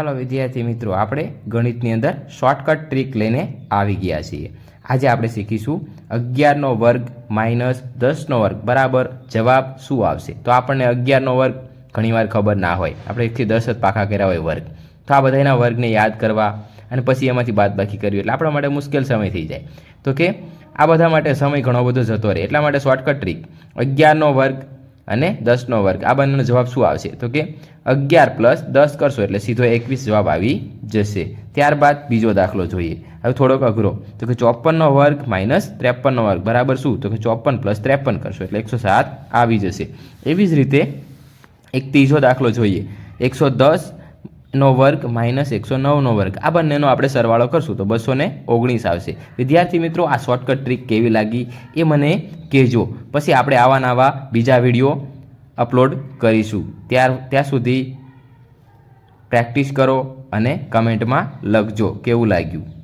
ચાલો વિદ્યાર્થી મિત્રો, આપણે ગણિતની અંદર શોર્ટકટ ટ્રીક લઈને આવી ગયા છીએ. આજે આપણે શીખીશું અગિયારનો વર્ગ માઇનસ દસનો વર્ગ, બરાબર? જવાબ શું આવશે? તો આપણને અગિયારનો વર્ગ ઘણીવાર ખબર ના હોય. આપણે એકથી દસ જ પાકા કર્યા હોય વર્ગ. તો આ બધાના વર્ગને યાદ કરવા અને પછી એમાંથી બાદબાકી કરવી એટલે આપણા માટે મુશ્કેલ સમય થઈ જાય. તો કે આ બધા માટે સમય ઘણો બધો જતો રહે. એટલા માટે શોર્ટકટ ટ્રીક અગિયારનો વર્ગ અને દસનો વર્ગ. આ બંનેનો જવાબ શું આવશે? તો કે અગિયાર પ્લસ દસ કરશો એટલે સીધો એકવીસ જવાબ આવી જશે. ત્યારબાદ બીજો દાખલો જોઈએ. હવે થોડોક અઘરો. તો કે ચોપનનો વર્ગ માઇનસ ત્રેપનનો વર્ગ. બરાબર શું? તો કે ચોપન પ્લસ ત્રેપન કરશો એટલે એકસો સાત આવી જશે. એવી જ રીતે એક ત્રીજો દાખલો જોઈએ. એકસો દસ નો વર્ગ માઇનસ એકસો નવનો વર્ગ. આ બંનેનો આપણે સરવાળો કરશું તો બસો ઓગણીસ આવશે. વિદ્યાર્થી મિત્રો, આ શોર્ટકટ ટ્રીક કેવી લાગી એ મને કહેજો. પછી આપણે આવા નવા બીજા વીડિયો અપલોડ કરીશું. ત્યાર, ત્યાં સુધી પ્રેક્ટિસ કરો અને કમેન્ટમાં લખજો. કેવું લાગ્યું?